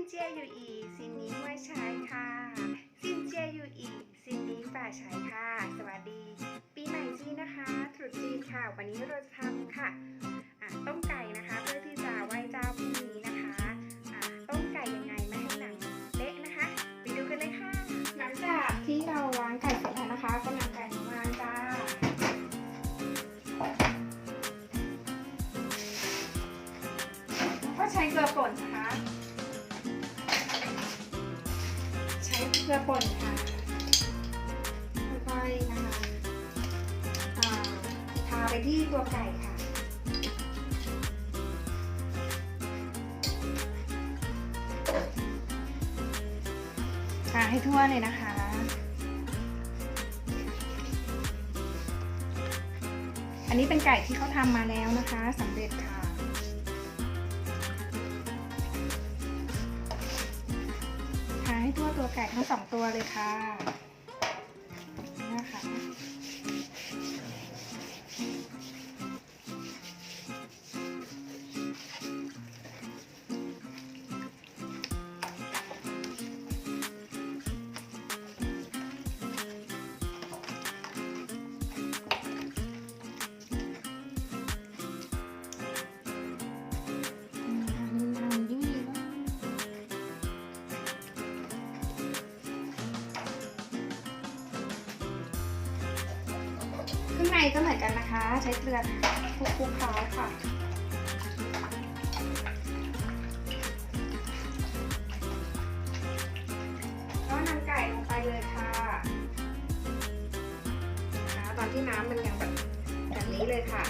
นเจียอยู่อีซินนี้ห้วยชายค่ะ ซินเจียอยู่อีซินนี้ป่าชายค่ะ สวัสดี ปีใหม่จีนนะคะตรุษจีนค่ะ วันนี้เราจะทำค่ะอะต้มไก่นะคะ เพื่อที่จะไหว้เจ้าพรุ่งนี้นะคะอะต้มไก่ยังไงไม่ให้หนังเละนะคะ ไปดูกันเลยค่ะ หลังจากที่เราล้างไก่เสร็จแล้วนะคะก็นำไก่มาวางจ้าก็ใช้เกลือป่น ลือป่นค่ะค่อยๆนะคะอ่าทาไปที่ตัวไก่ค่ะทาให้ทั่วเลยนะคะอันนี้เป็นไก่ที่เขาทำมาแล้วนะคะสำเร็จค่ะ ทั้งสองตัวเลยค่ะ ข้างในก็เหมือนกันนะคะ ใช้เกลือคลุกคลุกเคล้าค่ะก็นำไก่ลงไปเลยค่ะนะคะตอนที่น้ำมันยังแบบแบบนี้เลยค่ะ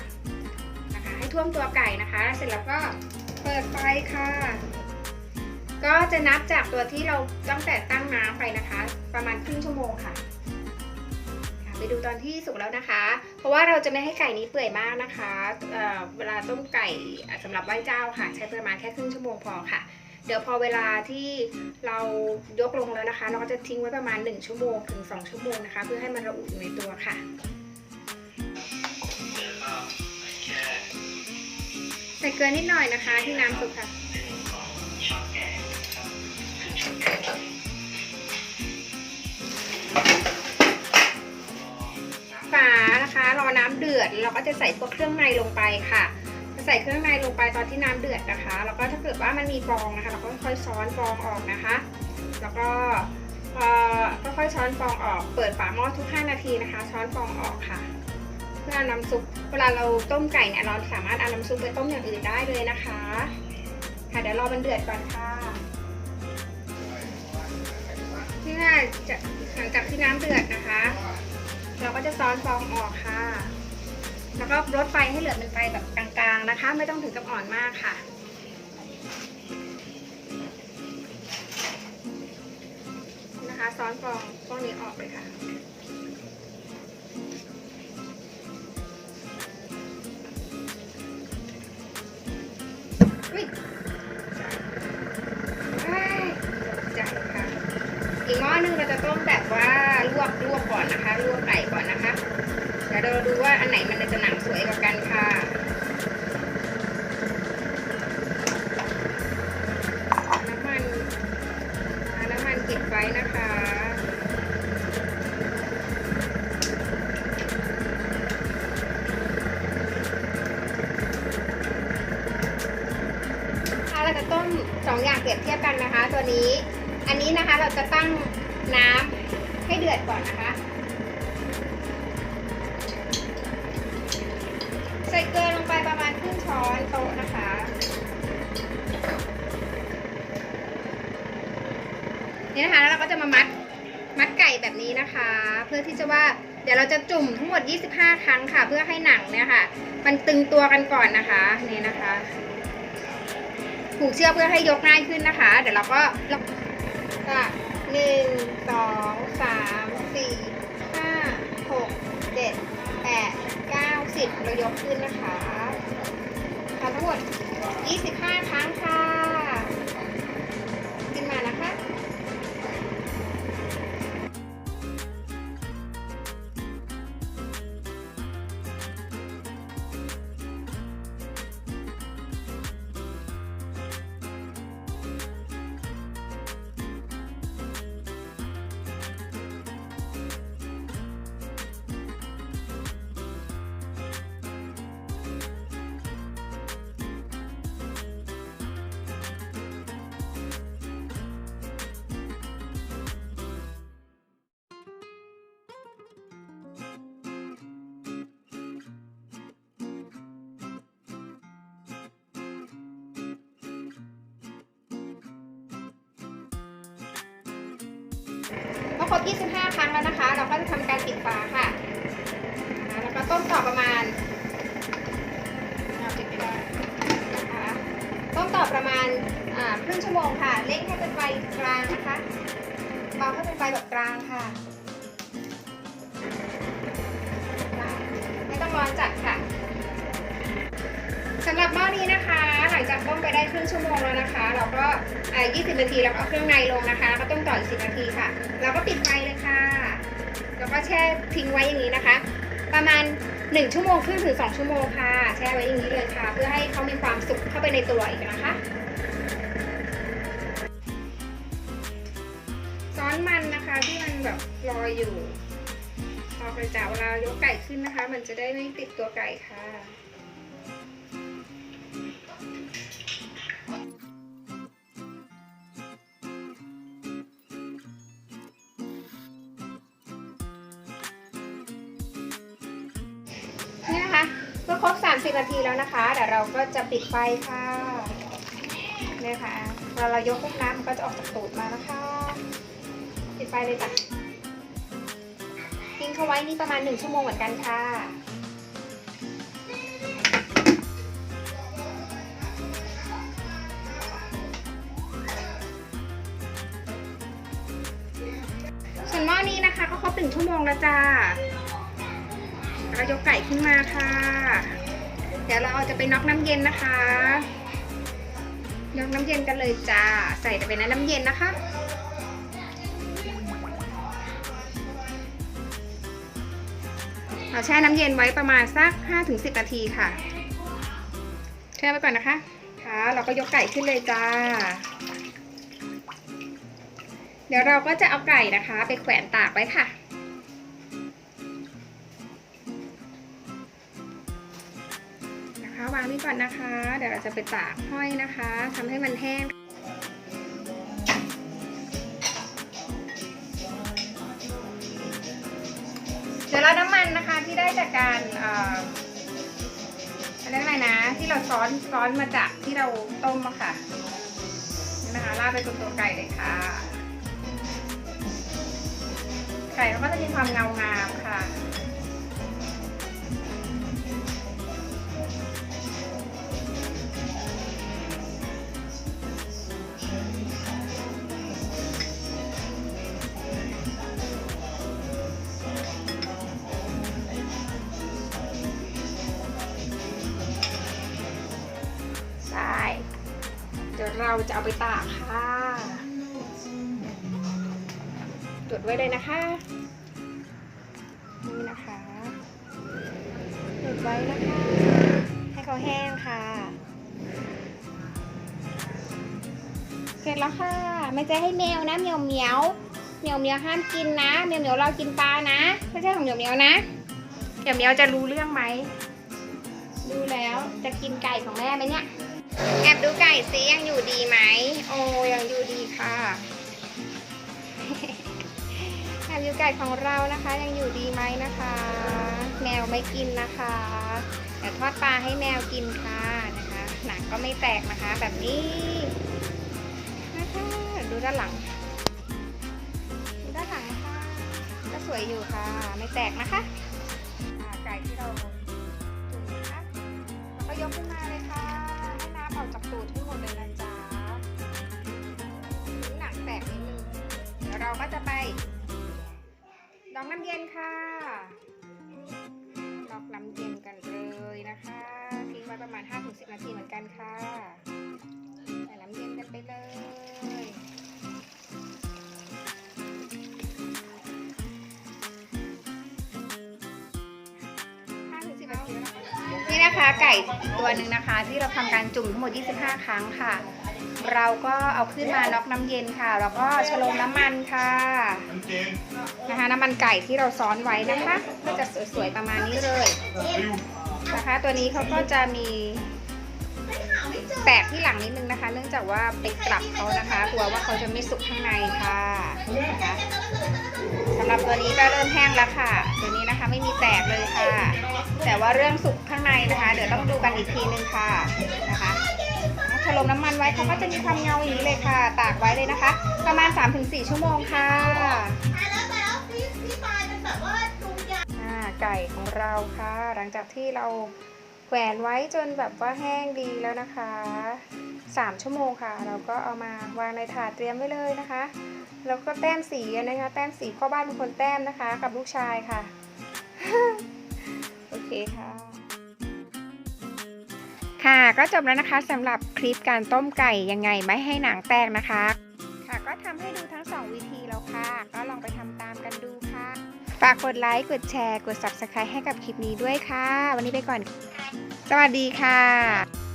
นะคะให้ท่วมตัวไก่นะคะ เสร็จแล้วก็เปิดไฟค่ะ ก็จะนับจากตัวที่เราตั้งแต่ตั้งน้ำไปนะคะ ประมาณครึ่งชั่วโมงค่ะค่ะ ไปดูตอนที่สุกแล้วนะคะ เพราะว่าเราจะไม่ให้ไก่นี้เปื่อยมากนะคะเเวลาต้มไก่อะสำหรับไหว้เจ้าค่ะ ใช้ประมาณแค่ครึ่งชั่วโมงพอค่ะ เดี๋ยวพอเวลาที่เรายกลงแล้วนะคะ เราก็จะทิ้งไว้ประมาณ 1 ชั่วโมงถึง 2 ชั่วโมงนะคะ เพื่อให้มันระอุอยู่ในตัวค่ะใส่เกลือนิดหน่อยนะคะที่น้ำซุปค่ะ ฝานะคะ รอน้ำเดือดเราก็จะใส่พวกเครื่องในลงไปค่ะจะใส่เครื่องในลงไปตอนที่น้ำเดือดนะคะ แล้วก็ถ้าเกิดว่ามันมีฟองนะคะ เราก็ค่อยๆช้อนฟองออกนะคะ แล้วก็พอก็ค่อยช้อนฟองออก เปิดฝาหม้อทุก 5 นาทีนะคะ ช้อนฟองออกค่ะ เพื่อน้ำซุป เวลาเราต้มไก่เนี่ยเราสามารถเอาน้ำซุปไปต้มอย่างอื่นได้เลยนะคะ ค่ะเดี๋ยวรอมันเดือดก่อนค่ะที่น่าจะหลังจากที่น้ำเดือดนะคะ เราก็จะซ้อนฟองออกค่ะ แล้วก็ลดไฟให้เหลือเป็นไฟแบบกลางๆนะคะ ไม่ต้องถึงกับอ่อนมากค่ะนะคะซ้อนฟองฟองนี้ออกเลยค่ะอุ้ยเอ้ยตกใจค่ะอีกหม้อหนึงเราจะต้มแบบว่าลวกลวกก่อนนะคะลวกไก่ก่อนนะคะ เดี๋ยวเราดูว่าอันไหนมันจะหนังสวยกว่ากันค่ะน้ำมันน้ำมันเก็บไว้นะคะค่ะเราจะต้มสองอย่างเปรียบเทียบกันนะคะ ตัวนี้ อันนี้นะคะเราจะตั้งน้ำให้เดือดก่อนนะคะ โต๊ะนะคะนี่นะคะแล้วเราก็จะมามัดมัดไก่แบบนี้นะคะ เพื่อที่จะว่าเดี๋ยวเราจะจุ่มทั้งหมด 25 ครั้งค่ะ เพื่อให้หนังเนี่ยค่ะ มันตึงตัวกันก่อนนะคะนี่นะคะผูกเชือกเพื่อให้ยกง่ายขึ้นนะคะ เดี๋ยวเราก็เราก็หนึ่งสองสามสี่ห้าหกเจ็ดแปดเก้าสิบเรายกขึ้นนะคะ ทั้งหมด 25 ครั้งค่ะ พอครบ 25 ครั้งแล้วนะคะ เราก็จะทำการปิดฝาค่ะแล้วก็ต้มต่อประมาณเอาปิดไม่ได้นะคะต้มต่อประมาณครึ่งชั่วโมงค่ะเร่งให้เป็นไฟกลางนะคะเบาให้เป็นไฟแบบกลางค่ะไม่ต้องร้อนจัดค่ะสำหรับหม้อนี้นะคะ รึ่งชั่วโมงแล้วนะคะ เราก็อ่า20นาทีแล้วก็เอาเครื่องในลงนะคะแล้วก็ต้มต่ออีก10นาทีค่ะ เราก็ปิดไฟเลยค่ะ แล้วก็แช่ทิ้งไว้อย่างนี้นะคะ ประมาณ1ชั่วโมงครึ่งถึง2ชั่วโมงค่ะ แช่ไว้อย่างนี้เลยค่ะ เพื่อให้เขามีความสุกเข้าไปในตัวอีกนะคะซ้อนมันนะคะที่มันแบบลอยอยู่พอกระจาเวลายกไก่ขึ้นนะคะ มันจะได้ไม่ติดตัวไก่ค่ะ 30 นาทีแล้วนะคะเดี๋ยวเราก็จะปิดไฟค่ะเนี่ยค่ะเวลาเรายกปุ๊บน้ำมันก็จะออกจากตูดมานะคะ ปิดไฟเลยจ้ะทิ้งเขาไว้นี่ประมาณ 1 ชั่วโมงเหมือนกันค่ะส่วนหม้อนี้นะคะก็ครบหนึ่งชั่วโมงแล้วจ้าเรายกไก่ขึ้นมาค่ะ ดี๋ยวเราเอาจะไปน็อกน้ำเย็นนะคะยกน้ำเย็นกันเลยจ้า ใส่แต่เป็นน้ำเย็นนะคะ เราแช่น้ำเย็นไว้ประมาณสัก 5-10 นาทีค่ะ แช่ไว้ก่อนนะคะ ค่ะ เราก็ยกไก่ขึ้นเลยจ้า เดี๋ยวเราก็จะเอาไก่นะคะ ไปแขวนตากไว้ค่ะ นี่ก่อนนะคะ เดี๋ยวเราจะไปตากห้อยนะคะทำให้มันแห้งเดี๋ยวเราน้ำมันนะคะที่ได้จากการเอ่ออะไรยกอะไรนะ ที่เราซ้อนซ้อนมาจากที่เราต้มอะค่ะนี่นะคะราดไปบนตัวไก่เลยค่ะ ไก่เราก็จะมีความเงางามค่ะ เราจะเอาไปตากค่ะจดไว้เลยนะคะ นี่นะคะจดไว้นะคะ ให้เขาแห้งค่ะ เสร็จแล้วค่ะ ไม่ใช่ให้แมวนะ เหมียวเหมียวเหมียวเหมียวห้ามกินนะเหมียวเหมียวเรากินปลานะ ไม่ใช่ของเหมียวเหมียวนะเหมียวเหมียวจะรู้เรื่องไหมดูแล้วจะกินไก่ของแม่ไหมเนี่ย แอบดูไก่ซิยังอยู่ดีไหม โอ้ยังอยู่ดีค่ะแอบดูไก่ของเรานะคะ ยังอยู่ดีไหมนะคะ แมวไม่กินนะคะเดี๋ยวทอดปลาให้แมวกินค่ะนะคะ หนังก็ไม่แตกนะคะ แบบนี้นะคะดูด้านหลังดูด้านหลังนะคะก็สวยอยู่ค่ะ ไม่แตกนะคะไก่ที่เราจุ่มนะคะแล้วก็ยกขึ้นมาเลยค่ะ ออกจากตูดให้หมดเลยนะจ๊ะหนังแตกนิดนึงเดี๋ยวเราก็จะไปดองน้ำเย็นค่ะดอกน้ำเย็นกันเลยนะคะทิ้งไว้ประมาณ 5-10 นาทีเหมือนกันค่ะใส่น้ำเย็นกันไปเลย นะคะไก่อีกตัวหนึ่งนะคะที่เราทำการจุ่มทั้งหมด 25 ครั้งค่ะ เราก็เอาขึ้นมาน็อกน้ำเย็นค่ะ แล้วก็ชะโลมน้ำมันค่ะนะคะน้ำมันไก่ที่เราซ้อนไว้นะคะก็จะสวยๆประมาณนี้เลยนะคะ ตัวนี้เขาก็จะมี แตกที่หลังนิดนึงนะคะ เนื่องจากว่าไปกลับเขานะคะกลัวว่าเขาจะไม่สุกข้างในค่ะนะคะสำหรับตัวนี้ก็เริ่มแห้งแล้วค่ะ ตัวนี้นะคะไม่มีแตกเลยค่ะ แต่ว่าเรื่องสุกข้างในนะคะ เดี๋ยวต้องดูกันอีกทีนึงค่ะนะคะโอเคลมน้ำมันไว้เขาก็จะมีความเงาอย่างนี้เลยค่ะ ตากไว้เลยนะคะ ประมาณ 3-4 ชั่วโมงค่ะอะแล้วแต่แล้วพี่พี่ปายเป็นแบบว่าจุงยางอ่าไก่ของเราค่ะ หลังจากที่เรา แขวนไว้จนแบบว่าแห้งดีแล้วนะคะ 3 ชั่วโมงค่ะ เราก็เอามาวางในถาดเตรียมไว้เลยนะคะ แล้วก็แต้มสีนะคะ แต้มสีพ่อบ้านเป็นคนแต้มนะคะ กับลูกชายค่ะ โอเคค่ะค่ะก็จบแล้วนะคะสำหรับคลิปการต้มไก่ยังไงไม่ให้หนังแตกนะคะ ค่ะก็ทำให้ดูทั้ง 2 วิธีแล้วค่ะ ก็ลองไปทำตามกันดูค่ะ ฝากกดไลค์ กดแชร์ กด subscribe ให้กับคลิปนี้ด้วยค่ะ วันนี้ไปก่อน สวัสดีค่ะ